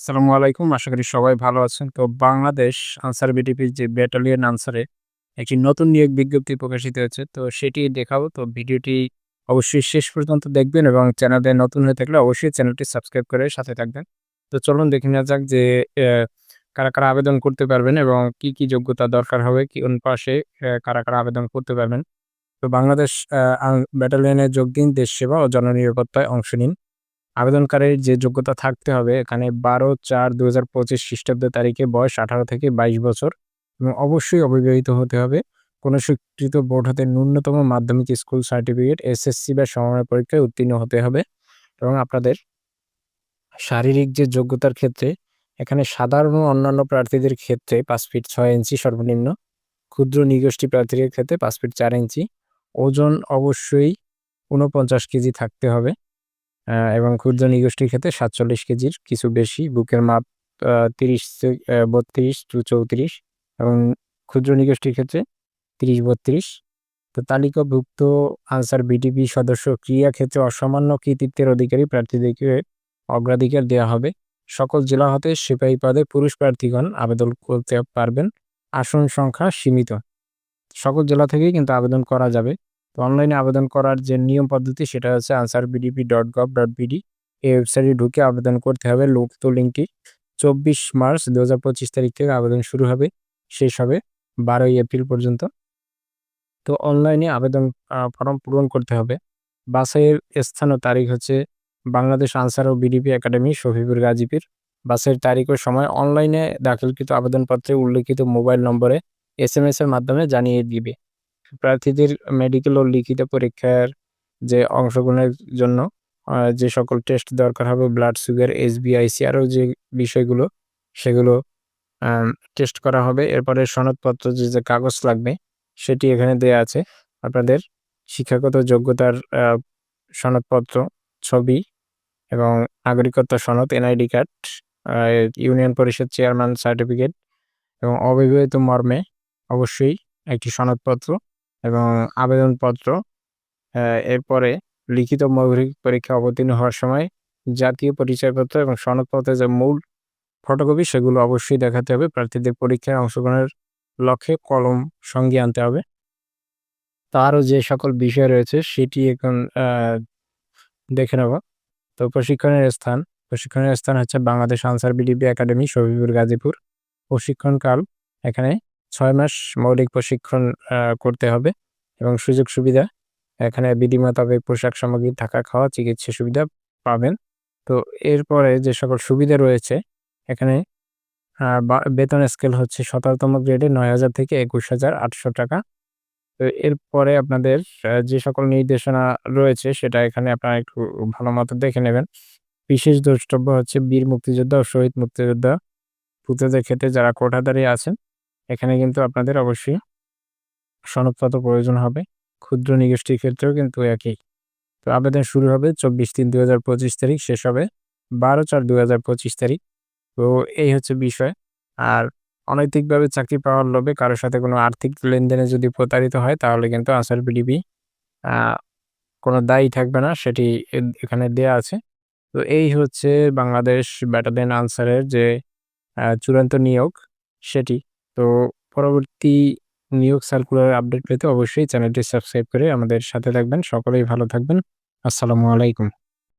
আসসালামু আলাইকুম। আশা করি সবাই ভালো আছেন। তো বাংলাদেশ আনসার বিডিপির যে ব্যাটালিয়ন আনসারে একটি নতুন নিয়োগ বিজ্ঞপ্তি প্রকাশিত হয়েছে। তো সেটি দেখাবো। তো ভিডিওটি অবশ্যই শেষ পর্যন্ত দেখবেন এবং চ্যানেলে নতুন হয়ে থাকলে অবশ্যই চ্যানেলটি সাবস্ক্রাইব করে সাথে থাকবেন। তো চলুন দেখে নেওয়া যাক যে কারা, কারা আবেদন করতে পারবেন এবং কি, কি যোগ্যতা দরকার হবে, কি কোন পাশে কারা, কারা আবেদন করতে পারবেন। তো বাংলাদেশ ব্যাটালিয়নে যোগ দিন, দেশ সেবা ও জননিরাপত্তায় অংশ নিন। আবেদনকারীর যে যোগ্যতা থাকতে হবে এখানে ১২/৪/২০২৫ খ্রিস্টাব্দ তারিখে বয়স ১৮ থেকে ২২ বছর এবং অবশ্যই অবিবাহিত হতে হবে। কোনো স্বীকৃত বোর্ড হতে ন্যূনতম মাধ্যমিক স্কুল সার্টিফিকেট, এসএসসি বা সমমানের পরীক্ষায় উত্তীর্ণ হতে হবে এবং আপনাদের শারীরিক যে যোগ্যতার ক্ষেত্রে এখানে সাধারণ অন্যান্য প্রার্থীদের ক্ষেত্রে পাঁচ ফিট ছয় ইঞ্চি সর্বনিম্ন, ক্ষুদ্র নিগোষ্ঠী প্রার্থীদের ক্ষেত্রে পাঁচ ফিট চার ইঞ্চি, ওজন অবশ্যই ৪৯ কেজি থাকতে হবে। এবং ক্ষুদ্র নিগোষ্ঠীর ক্ষেত্রে ৪৭ কেজির কিছু বেশি, বুকের মাপ আ ৩০ থে অ্যা ৩২ টু ৩৪ এবং ক্ষুদ্র নিগোষ্ঠীর ক্ষেত্রে ৩০-৩২ তো তালিকাভুক্ত আনসার বিডিপি সদস্য ক্রিয়া ক্ষেত্রে অসামান্য কৃতিত্বের অধিকারী প্রার্থীদেরকে অগ্রাধিকার দেওয়া হবে। সকল জেলা হতে সিপাহী পদে পুরুষ প্রার্থীগণ আবেদন করতে পারবেন। আসন সংখ্যা সীমিত। সকল জেলা থেকেই কিন্তু আবেদন করা যাবে। তো অনলাইনে আবেদন করার যে নিয়ম পদ্ধতি সেটা হচ্ছে Ansar VDP dot gov dot BD এই ওয়েবসাইটে ঢুকে আবেদন করতে হবে। উক্ত লিঙ্কটি ২৪ মার্চ ২০২৫ তারিখ থেকে আবেদন শুরু হবে, শেষ হবে ১২ এপ্রিল পর্যন্ত। তো অনলাইনে আবেদন ফর্ম পূরণ করতে হবে। বাছাইয়ের স্থান ও তারিখ হচ্ছে বাংলাদেশ আনসার ও বিডিপি একাডেমি, শফিপুর গাজীপুর। বাসের তারিখ ও সময় অনলাইনে দাখিলকৃত আবেদনপত্রে উল্লেখিত মোবাইল নম্বরে এসএমএস এর মাধ্যমে জানিয়ে দিবে। প্রার্থীদের মেডিকেল ও লিখিত পরীক্ষার যে অংশগ্রহণের জন্য যে সকল টেস্ট দরকার হবে ব্লাড সুগার, এসবিআইসি আরও যে বিষয়গুলো সেগুলো টেস্ট করা হবে। এরপরে সনদপত্র যে, যে কাগজ লাগবে সেটি এখানে দেয়া আছে। আপনাদের শিক্ষাগত যোগ্যতার সনদপত্র, ছবি এবং নাগরিকত্ব সনদ, NID card, union Parishad chairman certificate এবং অবিবাহিত মর্মে অবশ্যই একটি সনদপত্র এবং আবেদনপত্র। এরপরে লিখিত মৌখিক পরীক্ষা অবতীর্ণ হওয়ার সময় জাতীয় পরিচয়পত্র এবং সনদপত্রের যে মূল ফটোকপি সেগুলো অবশ্যই দেখাতে হবে। প্রার্থীদের পরীক্ষায় অংশগ্রহণের লক্ষ্যে কলম সঙ্গে আনতে হবে। তারও যে সকল বিষয় রয়েছে সেটি এখন দেখে নেব। তো প্রশিক্ষণের স্থান, প্রশিক্ষণের স্থান হচ্ছে বাংলাদেশ আনসার বিডিপি একাডেমি, শফিপুর গাজীপুর। প্রশিক্ষণকাল এখানে ৬ মাস মৌলিক প্রশিক্ষণ করতে হবে এবং সুযোগ সুবিধা এখানে বিধি মোতাবেক পোশাক সামগ্রী, থাকা, খাওয়া, চিকিৎসা সুবিধা পাবেন। তো এরপরে যে সকল সুবিধা রয়েছে এখানে বেতন স্কেল হচ্ছে ১৭ তম গ্রেডে ৯,০০০ থেকে ২১,৮০০ টাকা। তো এরপরে আপনাদের যে সকল নির্দেশনা রয়েছে সেটা এখানে আপনারা একটু ভালো মতো দেখে নেবেন। বিশেষ দ্রষ্টব্য হচ্ছে বীর মুক্তিযোদ্ধা ও শহীদ মুক্তিযোদ্ধা পুত্রদের ক্ষেত্রে যারা কোটাধারী আছেন এখানে কিন্তু আপনাদের অবশ্যই সনদপত্র প্রয়োজন হবে। ক্ষুদ্র নিগোষ্ঠীর ক্ষেত্রেও কিন্তু একই। তো আবেদন শুরু হবে ২৪-৩-২০২৫ তারিখ, শেষ হবে ১২-৪-২০২৫ তারিখ। তো এই হচ্ছে বিষয়। আর অনৈতিকভাবে চাকরি পাওয়ার লোভে কারোর সাথে কোনো আর্থিক লেনদেনে যদি প্রতারিত হয় তাহলে কিন্তু আনসার আ কোনো দায়ী থাকবে না সেটি এখানে দেয়া আছে। তো এই হচ্ছে বাংলাদেশ ব্যাটালিয়ন আনসারের যে চূড়ান্ত নিয়োগ সেটি। তো পরবর্তী নিয়োগ সার্কুলার আপডেট পেতে অবশ্যই চ্যানেলটি সাবস্ক্রাইব করে আমাদের সাথে থাকবেন। সকলেই ভালো থাকবেন। আসসালামু আলাইকুম।